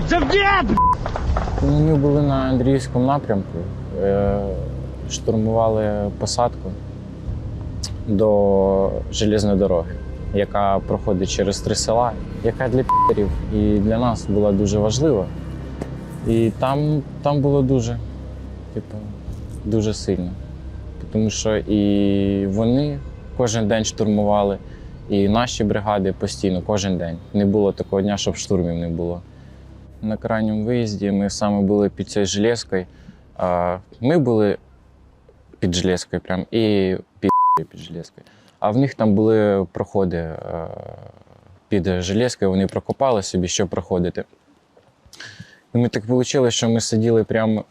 блядь! Ну, Ми були на Андріївському напрямку, е, штурмували посадку до железної дороги, яка проходить через три села, яка для пітерів і для нас була дуже важлива. І там, там було дуже, типу, дуже сильно. Тому що і вони кожен день штурмували, і наші бригади постійно, кожен день. Не було такого дня, щоб штурмів не було. На крайньому виїзді ми саме були під цією железкою. Ми були під железкою прям і під, під железкою. А в них там були проходи е, під железкою, вони прокопали собі, що проходити. І ми так вийшло, що ми сиділи прямо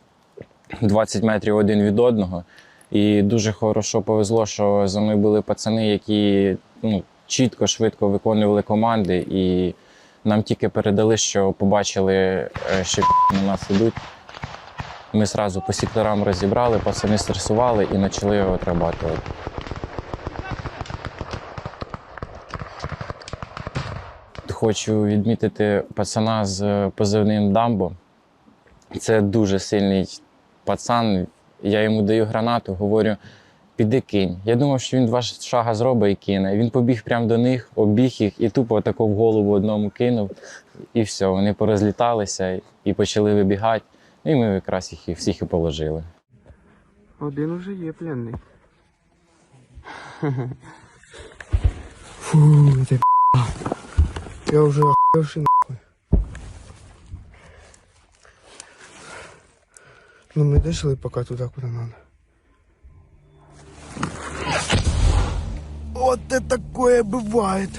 20 метрів один від одного. І дуже хорошо повезло, що за мною були пацани, які ну, чітко, швидко виконували команди. І нам тільки передали, що побачили, е, що на нас ідуть. Ми одразу по секторам розібрали, пацани стресували і почали його отрабатувати. Хочу відмітити пацана з позивним Дамбо. Це дуже сильний пацан. Я йому даю гранату, говорю, піди кинь. Я думав, що він два шага зробить і кине. Він побіг прямо до них, обіг їх і тупо тако в голову одному кинув. І все, вони порозліталися і почали вибігати. І ми якраз їх і всіх і положили. Один уже є пленний. Фу, це п***а. Я вже охуевший нахуй. Ну ми дошли пока туда, куда надо. Вот это такое бывает.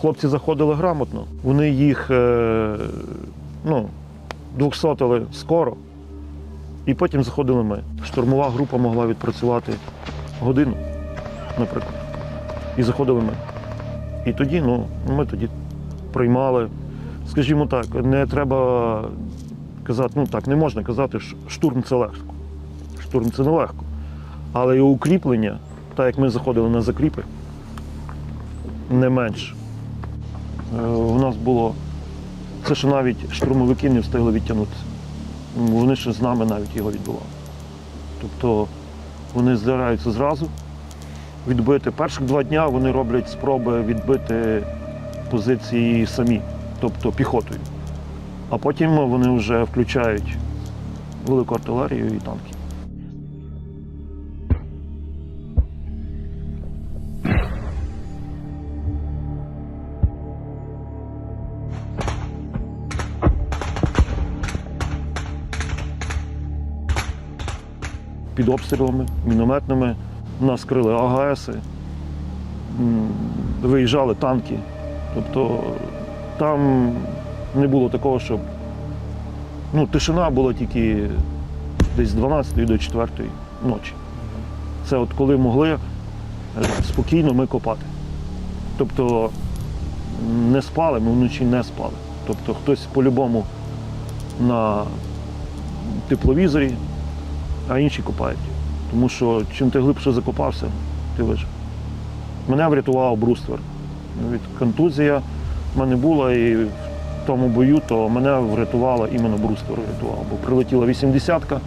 Хлопці заходили грамотно. Вони їх е, ну, двохсотили скоро, і потім заходили ми. Штурмова група могла відпрацювати годину, наприклад. І заходили ми. І тоді, ну, ми тоді приймали. Скажімо так, не треба казати, ну так, не можна казати, що штурм це легко. Штурм це нелегко. Але і укріплення, так як ми заходили на закріпи, не менше. Е, У нас було це, що навіть штурмовики не встигли відтягнутися. Вони ще з нами навіть його відбивали. Тобто вони здираються зразу, відбити. Перших два дня вони роблять спроби відбити позиції самі, тобто піхотою. А потім вони вже включають велику артилерію і танки. Під обстрілами, мінометними. Нас крили АГСи, виїжджали танки. Тобто там не було такого, щоб ну, тишина була тільки десь з 12 до 4 ночі. Це от коли могли е, спокійно ми копати. Тобто не спали, ми вночі не спали. Тобто хтось по-любому на тепловізорі, а інші копають. Тому що чим ти глибше закопався, ти вижив. Мене врятував бруствер. Від контузія в мене була і в тому бою, то мене врятувала іменно бруствер врятував. Бо прилетіла 80-ка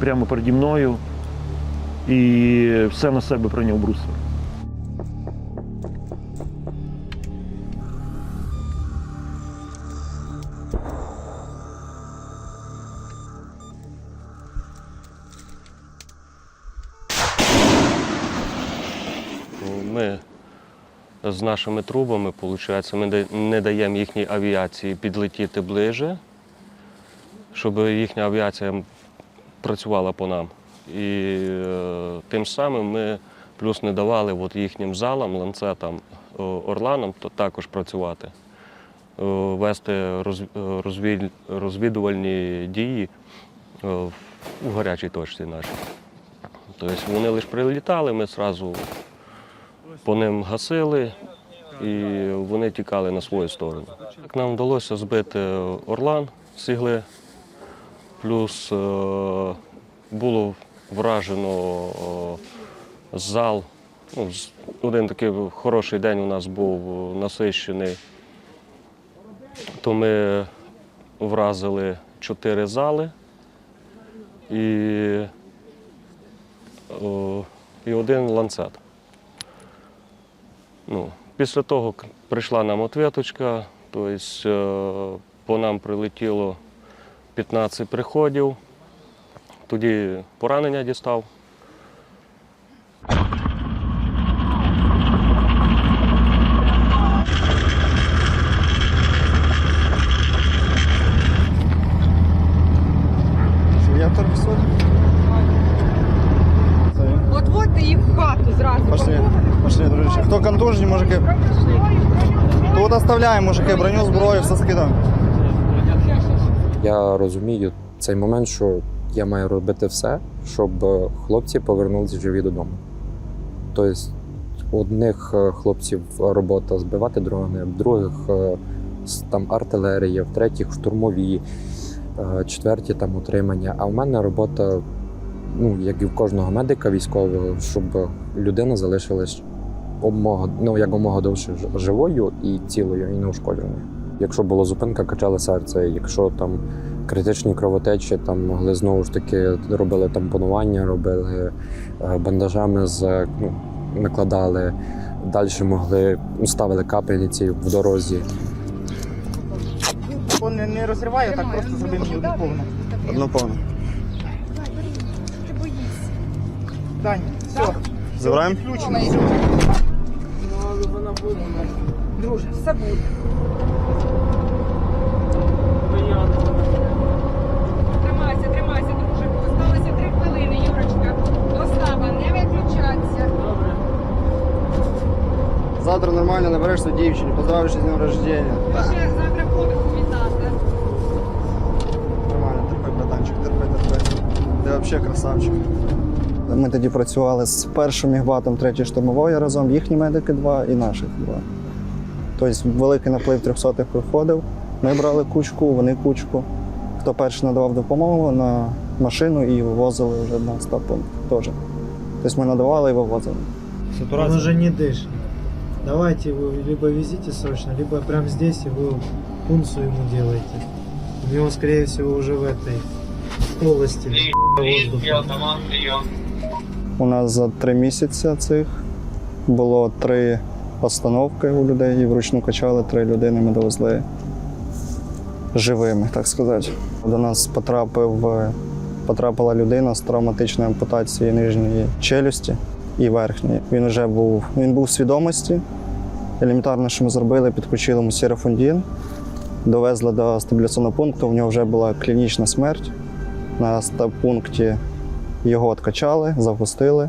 прямо переді мною і все на себе прийняв бруствер. З нашими трубами, виходить, ми не даємо їхній авіації підлетіти ближе, щоб їхня авіація працювала по нам. І е, тим самим ми плюс не давали от їхнім залам, ланцетам, е, орланам то також працювати, е, вести роз- е, розвід- розвідувальні дії е, в- гарячій точці нашій. Тобто вони лише прилітали, ми одразу по ним гасили, і вони тікали на свою сторону. Нам вдалося збити орлан з ігли, плюс е, було вражено е, зал. Ну, один такий хороший день у нас був насищений то ми вразили чотири зали і, і один ланцет. Ну, після того прийшла нам ответочка, тобто по нам прилетіло 15 приходів. Тоді поранення дістав. Я торпсон. От водьте їх в хату зразу. Пошли, пошли, дружище. Хто контужені, мужики? Тут оставляємо, мужики, броню, зброю, все скидаємо. Я розумію цей момент, що я маю робити все, щоб е, хлопці повернулися живі додому. Тобто, одних е, хлопців робота збивати дрони, других е, там артилерія, в третіх штурмові, четверті там утримання. А в мене робота, ну як і в кожного медика військового, щоб людина залишилась обмога, ну якомога довше живою і цілою, і неушкодженою. Якщо була зупинка, качали серце. Якщо там критичні кровотечі, там могли знову ж таки робили тампонування, робили е, бандажами з ну, накладали. Далі могли ну, ставили капельниці в дорозі. Не, не розриваю, так просто зроби мені одну повну. Одну повну. Ти боїшся. Дань, все. Забираємо? Друже, все буде. Тримайся, тримайся, друже. Осталося три хвилини, Юрочка. Остава, не виключатися. Завтра нормально наберешся дівчині, поздравиш з днем рождения. Ще завтра подиху віддати. Нормально, терпи, братанчик, терпи, терпи. Ти взагалі красавчик. Ми тоді працювали з першим мігбатом третьої штурмової разом, їхні медики два і наших два. Тобто великий наплив трьохсотих приходив. Ми брали кучку, вони кучку. Хто перший надавав допомогу на машину і вивозили вже на стаб-пункт теж. Тобто ми надавали і вивозили. Он уже не дышит. Давайте его либо везите срочно, либо прямо здесь его пункцию ему делайте. У него, скорее всего, уже в этой полости воздуха. У нас за три місяці цих було три постановки у людей і вручну качали три людини. Ми довезли живими, так сказати. До нас потрапив, потрапила людина з травматичною ампутацією нижньої челюсті і верхньої. Він вже був, він був в свідомості. Елементарно, що ми зробили, підключили йому сірофондін, довезли до стабіляційного пункту. В нього вже була клінічна смерть. На стаб-пункті його откачали, запустили,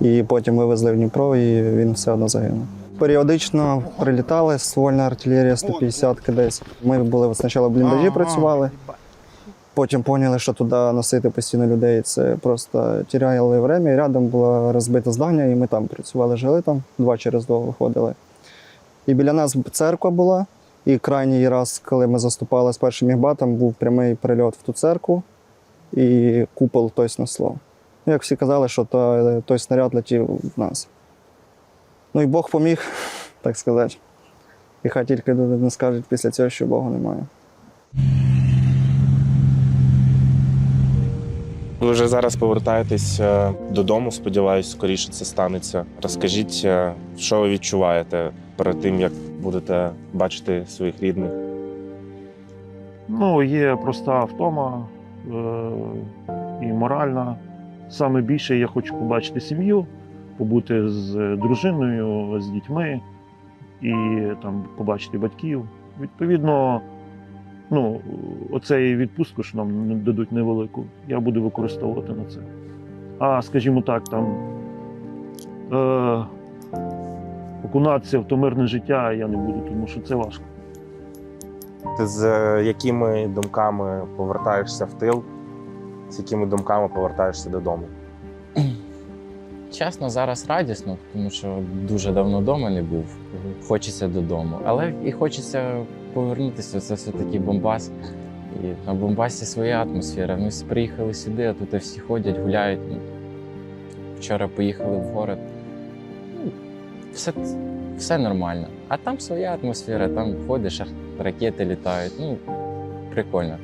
і потім вивезли в Дніпро, і він все одно загинув. Періодично прилітали ствольна артилерія 150 десь. Ми були спочатку в бліндажі працювали, потім поняли, що туди носити постійно людей це просто тіряли время. Рядом було розбите здання, і ми там працювали, жили там, два через два виходили. І біля нас церква була. І крайній раз, коли ми заступали з першим мігбатом, був прямий прильот в ту церкву і купол той снесло. Як всі казали, що той снаряд летів в нас. Ну і Бог поміг, так сказати. І хай тільки не скажуть після цього, що Бога немає. Ви вже зараз повертаєтесь е, додому. Сподіваюсь, скоріше це станеться. Розкажіть, е, що ви відчуваєте перед тим, як будете бачити своїх рідних. Ну, є проста втома е- і моральна. Саме більше я хочу побачити сім'ю, побути з дружиною, з дітьми і там побачити батьків. Відповідно, ну, оцей відпустку, що нам дадуть невелику, я буду використовувати на це. А, скажімо так, там е- окунатися в то мирне життя я не буду, тому що це важко. Ти з е, якими думками повертаєшся в тил, з якими думками повертаєшся додому? Чесно, зараз радісно, тому що дуже давно вдома не був. Хочеться додому. Але і хочеться повернутися. Це все-таки Бомбас. І на Бомбасі своя атмосфера. Ми приїхали сюди, а тут всі ходять, гуляють. Ну, Вчора поїхали в город. Ну, все, все нормально. А там своя атмосфера, там ходиш, ракети літають. Ну, прикольно.